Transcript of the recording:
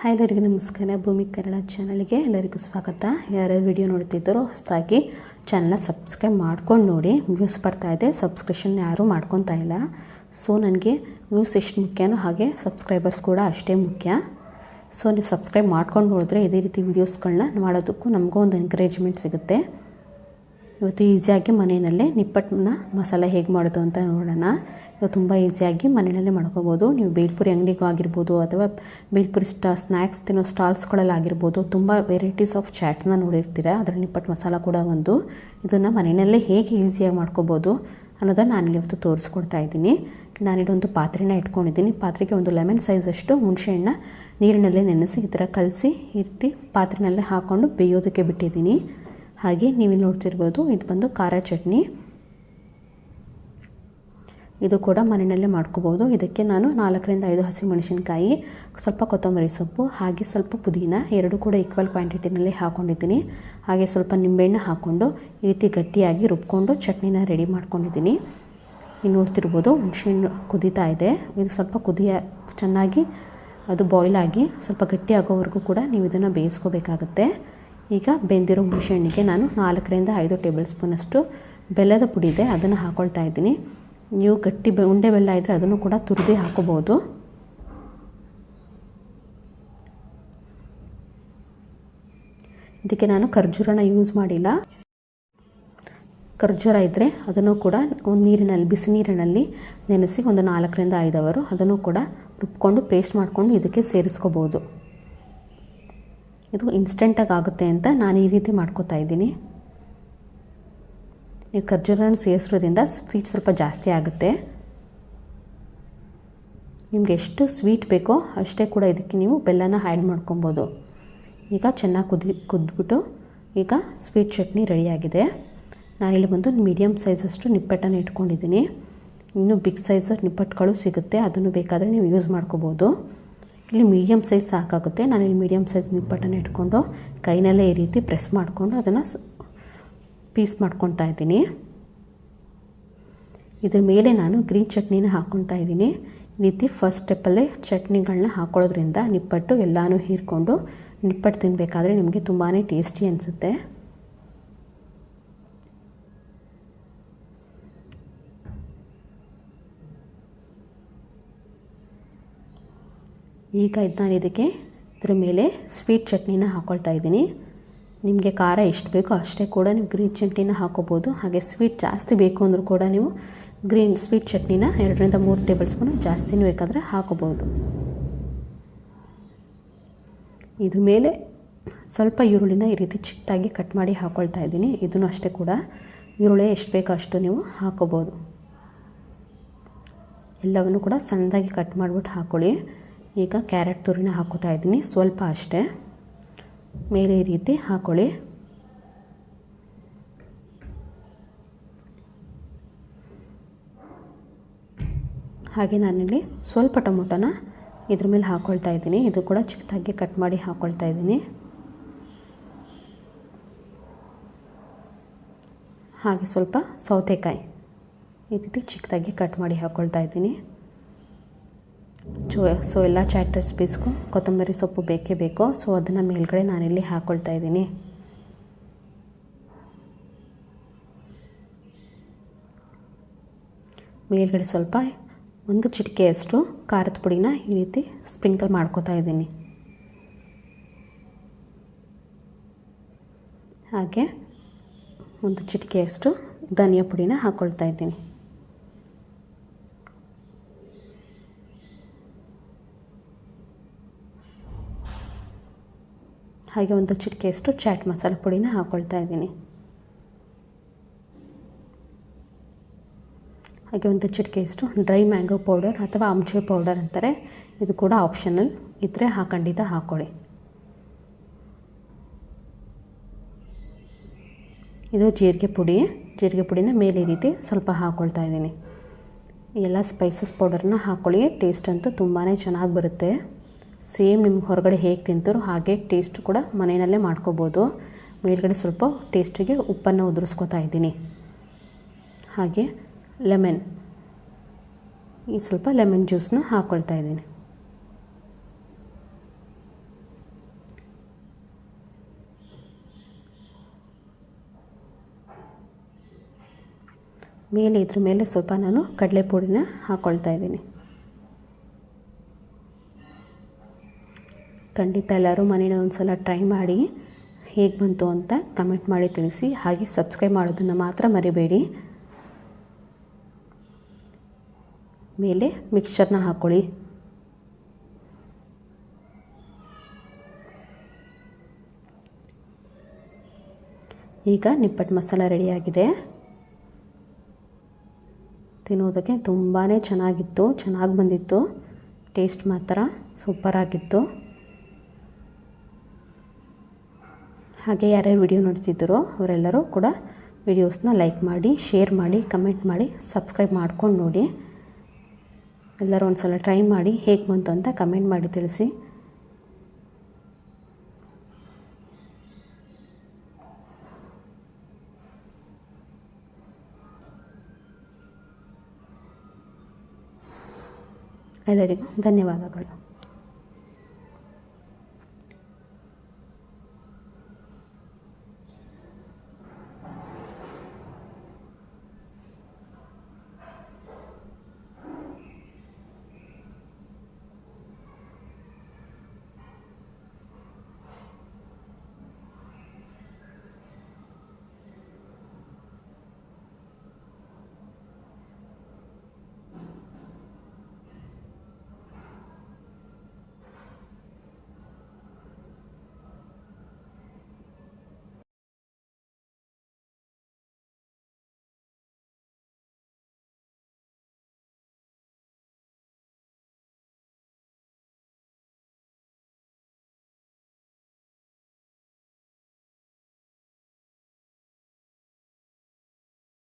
Hi ಎಲ್ಲರಿಗೂ ನಮಸ್ಕಾರ. ಭೂಮಿ ಕನ್ನಡ ಚಾನಲ್ಗೆ ಎಲ್ಲರಿಗೂ ಸ್ವಾಗತ. ಯಾರ್ಯಾರು ವಿಡಿಯೋ ನೋಡ್ತಿದ್ದಾರೋ ಹೊಸದಾಗಿ ಚಾನಲ್ನ ಸಬ್ಸ್ಕ್ರೈಬ್ ಮಾಡ್ಕೊಂಡು ನೋಡಿ. ವ್ಯೂಸ್ ಬರ್ತಾ ಇದೆ. ಸಬ್ಸ್ಕ್ರಿಪ್ಷನ್ ಯಾರೂ ಮಾಡ್ಕೊತಾ ಇಲ್ಲ. ಸೊ ನನಗೆ ವ್ಯೂಸ್ ಎಷ್ಟು ಮುಖ್ಯನೋ ಹಾಗೆ ಸಬ್ಸ್ಕ್ರೈಬರ್ಸ್ ಕೂಡ ಅಷ್ಟೇ ಮುಖ್ಯ. ಸೊ ನೀವು ಸಬ್ಸ್ಕ್ರೈಬ್ ಮಾಡ್ಕೊಂಡು ನೋಡಿದ್ರೆ ಇದೇ ರೀತಿ ವೀಡಿಯೋಸ್ಗಳನ್ನ ಮಾಡೋದಕ್ಕೂ ನಮಗೂ ಒಂದು ಎನ್ಕರೇಜ್ಮೆಂಟ್ ಸಿಗುತ್ತೆ. ಇವತ್ತು ಈಸಿಯಾಗಿ ಮನೆಯಲ್ಲೇ ನಿಪ್ಪಟ್ಟನ್ನ ಮಸಾಲೆ ಹೇಗೆ ಮಾಡೋದು ಅಂತ ನೋಡೋಣ. ಇದು ತುಂಬ ಈಸಿಯಾಗಿ ಮನೆಯಲ್ಲೇ ಮಾಡ್ಕೋಬೋದು. ನೀವು ಬೇಲ್ಪುರಿ ಅಂಗಡಿಗೂ ಆಗಿರ್ಬೋದು ಅಥವಾ ಬೇಲ್ಪುರಿ ಸ್ಟಾ ಸ್ನ್ಯಾಕ್ಸ್ ತಿನ್ನೋ ಸ್ಟಾಲ್ಸ್ಗಳಲ್ಲಾಗಿರ್ಬೋದು ತುಂಬ ವೆರೈಟೀಸ್ ಆಫ್ ಚಾಟ್ಸ್ನ ನೋಡಿರ್ತೀರ. ಅದರ ನಿಪ್ಪಟ್ಟು ಮಸಾಲ ಕೂಡ ಒಂದು. ಇದನ್ನು ಮನೆಯಲ್ಲೇ ಹೇಗೆ ಈಸಿಯಾಗಿ ಮಾಡ್ಕೋಬೋದು ಅನ್ನೋದನ್ನು ನಾನಿಲ್ಲಿ ಇವತ್ತು ತೋರಿಸ್ಕೊಡ್ತಾ ಇದ್ದೀನಿ. ನಾನಿಡೊಂದು ಪಾತ್ರೆನ ಇಟ್ಕೊಂಡಿದ್ದೀನಿ. ಪಾತ್ರೆಗೆ ಒಂದು ಲೆಮನ್ ಸೈಜಷ್ಟು ಹುಣಸೆಹಣ್ಣ ನೀರಿನಲ್ಲೇ ನೆನೆಸಿ ಈ ಥರ ಕಲಸಿ ಇರ್ತಿ ಪಾತ್ರೆನಲ್ಲೇ ಹಾಕ್ಕೊಂಡು ಬೇಯೋದಕ್ಕೆ ಬಿಟ್ಟಿದ್ದೀನಿ. ಹಾಗೆ ನೀವು ನೋಡ್ತಿರ್ಬೋದು, ಇದು ಬಂದು ಖಾರ ಚಟ್ನಿ. ಇದು ಕೂಡ ಮನೆಯಲ್ಲೇ ಮಾಡ್ಕೋಬೋದು. ಇದಕ್ಕೆ ನಾನು ನಾಲ್ಕರಿಂದ ಐದು ಹಸಿಮೆಣಸಿನ್ಕಾಯಿ, ಸ್ವಲ್ಪ ಕೊತ್ತಂಬರಿ ಸೊಪ್ಪು, ಹಾಗೆ ಸ್ವಲ್ಪ ಪುದೀನ, ಎರಡು ಕೂಡ ಈಕ್ವಲ್ ಕ್ವಾಂಟಿಟಿನಲ್ಲಿ ಹಾಕ್ಕೊಂಡಿದ್ದೀನಿ ಹಾಗೆ ಸ್ವಲ್ಪ ನಿಂಬೆಹಣ್ಣು ಹಾಕ್ಕೊಂಡು ಈ ರೀತಿ ಗಟ್ಟಿಯಾಗಿ ರುಬ್ಕೊಂಡು ಚಟ್ನಿನ ರೆಡಿ ಮಾಡ್ಕೊಂಡಿದ್ದೀನಿ. ನೀವು ನೋಡ್ತಿರ್ಬೋದು ಹುಣಸೆಹಣ್ಣು ಕುದೀತಾ ಇದೆ. ಇದು ಸ್ವಲ್ಪ ಕುದಿಯ, ಚೆನ್ನಾಗಿ ಅದು ಬಾಯ್ಲ್ ಆಗಿ ಸ್ವಲ್ಪ ಗಟ್ಟಿ ಆಗೋವರೆಗೂ ಕೂಡ ನೀವು ಇದನ್ನು ಬೇಯಿಸ್ಕೋಬೇಕಾಗತ್ತೆ. ಈಗ ಬೆಂದಿರೋ ಹುಣಸೆಹಣ್ಣಿಗೆ ನಾನು ನಾಲ್ಕರಿಂದ ಐದು ಟೇಬಲ್ ಸ್ಪೂನಷ್ಟು ಬೆಲ್ಲದ ಪುಡಿ ಇದೆ, ಅದನ್ನು ಹಾಕ್ಕೊಳ್ತಾ ಇದ್ದೀನಿ. ನೀವು ಗಟ್ಟಿ ಬೆ, ಉಂಡೆ ಬೆಲ್ಲ ಇದ್ದರೆ ಅದನ್ನು ಕೂಡ ತುರಿದು ಹಾಕೋಬೋದು ಇದಕ್ಕೆ ನಾನು ಖರ್ಜೂರನ ಯೂಸ್ ಮಾಡಿಲ್ಲ. ಖರ್ಜೂರ ಇದ್ದರೆ ಅದನ್ನು ಕೂಡ ಒಂದು ನೀರಿನಲ್ಲಿ, ಬಿಸಿ ನೀರಿನಲ್ಲಿ ನೆನೆಸಿ ಒಂದು ನಾಲ್ಕರಿಂದ ಐದು ಅವರು ಅದನ್ನು ಕೂಡ ರುಬ್ಕೊಂಡು ಪೇಸ್ಟ್ ಮಾಡಿಕೊಂಡು ಇದಕ್ಕೆ ಸೇರಿಸ್ಕೋಬೋದು ಇದು ಇನ್ಸ್ಟೆಂಟಾಗಿ ಆಗುತ್ತೆ ಅಂತ ನಾನು ಈ ರೀತಿ ಮಾಡ್ಕೋತಾ ಇದ್ದೀನಿ. ನೀವು ಖರ್ಜೂರನ್ನು ಸೇರಿಸೋದ್ರಿಂದ ಸ್ವೀಟ್ ಸ್ವಲ್ಪ ಜಾಸ್ತಿ ಆಗುತ್ತೆ. ನಿಮ್ಗೆ ಎಷ್ಟು ಸ್ವೀಟ್ ಬೇಕೋ ಅಷ್ಟೇ ಕೂಡ ಇದಕ್ಕೆ ನೀವು ಬೆಲ್ಲನ ಆ್ಯಡ್ ಮಾಡ್ಕೊಬೋದು. ಈಗ ಚೆನ್ನಾಗಿ ಕುದಿ, ಕುದ್ಬಿಟ್ಟು ಈಗ ಸ್ವೀಟ್ ಚಟ್ನಿ ರೆಡಿಯಾಗಿದೆ. ನಾನಿಲ್ಲಿ ಬಂದು ಮೀಡಿಯಮ್ ಸೈಜಷ್ಟು ನಿಪ್ಪಟ್ಟನ್ನು ಇಟ್ಕೊಂಡಿದ್ದೀನಿ. ಇನ್ನೂ ಬಿಗ್ ಸೈಜ್ ನಿಪ್ಪಟ್ಟುಗಳು ಸಿಗುತ್ತೆ, ಅದನ್ನು ಬೇಕಾದರೆ ನೀವು ಯೂಸ್ ಮಾಡ್ಕೋಬೋದು. ಇಲ್ಲಿ ಮೀಡಿಯಮ್ ಸೈಜ್ ಸಾಕಾಗುತ್ತೆ. ನಾನು ಇಲ್ಲಿ ಮೀಡಿಯಮ್ ಸೈಜ್ ನಿಪ್ಪಟ್ಟನ್ನು ಇಟ್ಕೊಂಡು ಕೈನಲ್ಲೇ ಈ ರೀತಿ ಪ್ರೆಸ್ ಮಾಡಿಕೊಂಡು ಅದನ್ನು ಪೀಸ್ ಮಾಡ್ಕೊತಾ ಇದ್ದೀನಿ. ಇದ್ರ ಮೇಲೆ ನಾನು ಗ್ರೀನ್ ಚಟ್ನಿನ ಹಾಕ್ಕೊತಾ ಇದ್ದೀನಿ. ಈ ರೀತಿ ಫಸ್ಟ್ ಸ್ಟೆಪ್ಪಲ್ಲೇ ಚಟ್ನಿಗಳನ್ನ ಹಾಕೊಳ್ಳೋದ್ರಿಂದ ನಿಪ್ಪಟ್ಟು ಎಲ್ಲನೂ ಹೀರ್ಕೊಂಡು ನಿಪ್ಪಟ್ಟು ತಿನ್ನಬೇಕಾದ್ರೆ ನಿಮಗೆ ತುಂಬಾ ಟೇಸ್ಟಿ ಅನಿಸುತ್ತೆ. ಈಗ ನಾನು ಇದಕ್ಕೆ. ಇದ್ರ ಮೇಲೆ ಸ್ವೀಟ್ ಚಟ್ನಿನ ಹಾಕ್ಕೊಳ್ತಾ ಇದ್ದೀನಿ. ನಿಮಗೆ ಖಾರ ಎಷ್ಟು ಬೇಕೋ ಅಷ್ಟೇ ಕೂಡ ನೀವು ಗ್ರೀನ್ ಚಟ್ನಿನ ಹಾಕೋಬೋದು. ಹಾಗೆ ಸ್ವೀಟ್ ಜಾಸ್ತಿ ಬೇಕು ಅಂದರೂ ಕೂಡ ನೀವು ಗ್ರೀನ್ ಸ್ವೀಟ್ ಚಟ್ನಿನ ಎರಡರಿಂದ ಮೂರು ಟೇಬಲ್ ಸ್ಪೂನು ಜಾಸ್ತಿನೂ ಬೇಕಾದರೆ ಹಾಕೋಬೋದು. ಇದ್ರ ಮೇಲೆ ಸ್ವಲ್ಪ ಈರುಳ್ಳಿನ ಈ ರೀತಿ ಚಿಕ್ಕದಾಗಿ ಕಟ್ ಮಾಡಿ ಹಾಕ್ಕೊಳ್ತಾ ಇದ್ದೀನಿ. ಇದನ್ನು ಅಷ್ಟೇ ಕೂಡ ಈರುಳ್ಳಿ ಎಷ್ಟು ಬೇಕೋ ಅಷ್ಟು ನೀವು ಹಾಕೋಬೋದು. ಎಲ್ಲವನ್ನು ಕೂಡ ಸಣ್ಣದಾಗಿ ಕಟ್ ಮಾಡಿಬಿಟ್ಟು ಹಾಕ್ಕೊಳ್ಳಿ ಈಗ ಕ್ಯಾರೆಟ್ ತುರಿನ ಹಾಕೋತಾ ಇದ್ದೀನಿ, ಸ್ವಲ್ಪ ಅಷ್ಟೇ. ಮೇಲೆ ಈ ರೀತಿ ಹಾಕೊಳ್ಳಿ. ಹಾಗೆ ನಾನಿಲ್ಲಿ ಸ್ವಲ್ಪ ಟೊಮೊಟೊನ ಇದ್ರ ಮೇಲೆ ಹಾಕ್ಕೊಳ್ತಾ ಇದ್ದೀನಿ. ಇದು ಕೂಡ ಚಿಕ್ಕದಾಗಿ ಕಟ್ ಮಾಡಿ ಹಾಕ್ಕೊಳ್ತಾ ಇದ್ದೀನಿ. ಹಾಗೆ ಸ್ವಲ್ಪ ಸೌತೆಕಾಯಿ ಈ ರೀತಿ ಚಿಕ್ಕದಾಗಿ ಕಟ್ ಮಾಡಿ ಹಾಕ್ಕೊಳ್ತಾ ಇದ್ದೀನಿ. ಚೋ ಸೊ ಎಲ್ಲ ಚಾಟ್ ರೆಸಿಪೀಸ್ಗೂ ಕೊತ್ತಂಬರಿ ಸೊಪ್ಪು ಬೇಕೇ ಬೇಕು. ಸೊ ಅದನ್ನು ಮೇಲ್ಗಡೆ ನಾನಿಲ್ಲಿ ಹಾಕ್ಕೊಳ್ತಾ ಇದ್ದೀನಿ. ಮೇಲ್ಗಡೆ ಸ್ವಲ್ಪ ಒಂದು ಚಿಟಿಕೆಯಷ್ಟು ಖಾರದ ಪುಡಿನ ಈ ರೀತಿ ಸ್ಪ್ರಿಂಕಲ್ ಮಾಡ್ಕೋತಾ ಇದ್ದೀನಿ. ಹಾಗೆ ಒಂದು ಚಿಟಿಕೆಯಷ್ಟು ಧನಿಯಾ ಪುಡಿನ ಹಾಕ್ಕೊಳ್ತಾ ಇದ್ದೀನಿ. ಹಾಗೆ ಒಂದು ಚಿಟಿಕೆಯಷ್ಟು ಚಾಟ್ ಮಸಾಲ ಪುಡಿನ ಹಾಕ್ಕೊಳ್ತಾ ಇದ್ದೀನಿ. ಹಾಗೆ ಒಂದು ಚಿಟಿಕೆಯಷ್ಟು ಡ್ರೈ ಮ್ಯಾಂಗೋ ಪೌಡರ್ ಅಥವಾ ಆಮ್ಚೂರ್ ಪೌಡರ್ ಅಂತಾರೆ. ಇದು ಕೂಡ ಆಪ್ಷನಲ್. ಇದ್ದರೆ ಹಾಕಂಡಿದ್ದ ಹಾಕ್ಕೊಳ್ಳಿ ಇದು ಜೀರಿಗೆ ಪುಡಿ. ಜೀರಿಗೆ ಪುಡಿನ ಮೇಲೆ ರೀತಿ ಸ್ವಲ್ಪ ಹಾಕ್ಕೊಳ್ತಾ ಇದ್ದೀನಿ. ಎಲ್ಲ ಸ್ಪೈಸಸ್ ಪೌಡರ್ನ ಹಾಕ್ಕೊಳ್ಳಿ ಟೇಸ್ಟ್ ಅಂತೂ ತುಂಬಾ ಚೆನ್ನಾಗಿ ಬರುತ್ತೆ. ಸೇಮ್ ನಿಮ್ಗೆ ಹೊರಗಡೆ ಹೇಗೆ ತಿಂತಾರೋ ಹಾಗೆ ಟೇಸ್ಟ್ ಕೂಡ ಮನೆಯಲ್ಲೇ ಮಾಡ್ಕೋಬೋದು. ಮೇಲ್ಗಡೆ ಸ್ವಲ್ಪ ಟೇಸ್ಟಿಗೆ ಉಪ್ಪನ್ನು ಉದುರಿಸ್ಕೋತಾ ಇದ್ದೀನಿ. ಹಾಗೆ ಲೆಮನ್ ಈ ಸ್ವಲ್ಪ ಲೆಮನ್ ಜ್ಯೂಸನ್ನ ಹಾಕ್ಕೊಳ್ತಾ ಇದ್ದೀನಿ. ಮೇಲೆ ಇದ್ರ ಮೇಲೆ ಸ್ವಲ್ಪ ನಾನು ಕಡಲೆ ಪುಡಿನ ಹಾಕ್ಕೊಳ್ತಾ ಇದ್ದೀನಿ. ಖಂಡಿತ ಎಲ್ಲರೂ ಮನೇಲಿ ಒಂದು ಸಲ ಟ್ರೈ ಮಾಡಿ ಹೇಗೆ ಬಂತು ಅಂತ ಕಮೆಂಟ್ ಮಾಡಿ ತಿಳಿಸಿ. ಹಾಗೆ ಸಬ್ಸ್ಕ್ರೈಬ್ ಮಾಡೋದನ್ನು ಮಾತ್ರ ಮರಿಬೇಡಿ. ಮೇಲೆ ಮಿಕ್ಸ್ಚರ್ನ ಹಾಕ್ಕೊಳ್ಳಿ ಈಗ ನಿಪ್ಪಟ್ಟು ಮಸಾಲ ರೆಡಿಯಾಗಿದೆ ತಿನ್ನೋದಕ್ಕೆ ತುಂಬಾ ಚೆನ್ನಾಗಿತ್ತು, ಚೆನ್ನಾಗಿ ಬಂದಿತ್ತು. ಟೇಸ್ಟ್ ಮಾತ್ರ ಸೂಪರಾಗಿತ್ತು ಹಾಗೆ ಯಾರ್ಯಾರು ವಿಡಿಯೋ ನೋಡ್ತಿದ್ದರೋ ಅವರೆಲ್ಲರೂ ಕೂಡ ವಿಡಿಯೋಸ್ನ ಲೈಕ್ ಮಾಡಿ, ಶೇರ್ ಮಾಡಿ, ಕಮೆಂಟ್ ಮಾಡಿ, ಸಬ್ಸ್ಕ್ರೈಬ್ ಮಾಡ್ಕೊಂಡು ನೋಡಿ. ಎಲ್ಲರೂ ಒಂದು ಸಲ ಟ್ರೈ ಮಾಡಿ, ಹೇಗೆ ಬಂತು ಅಂತ ಕಮೆಂಟ್ ಮಾಡಿ ತಿಳಿಸಿ. ಎಲ್ಲರಿಗೂ ಧನ್ಯವಾದಗಳು.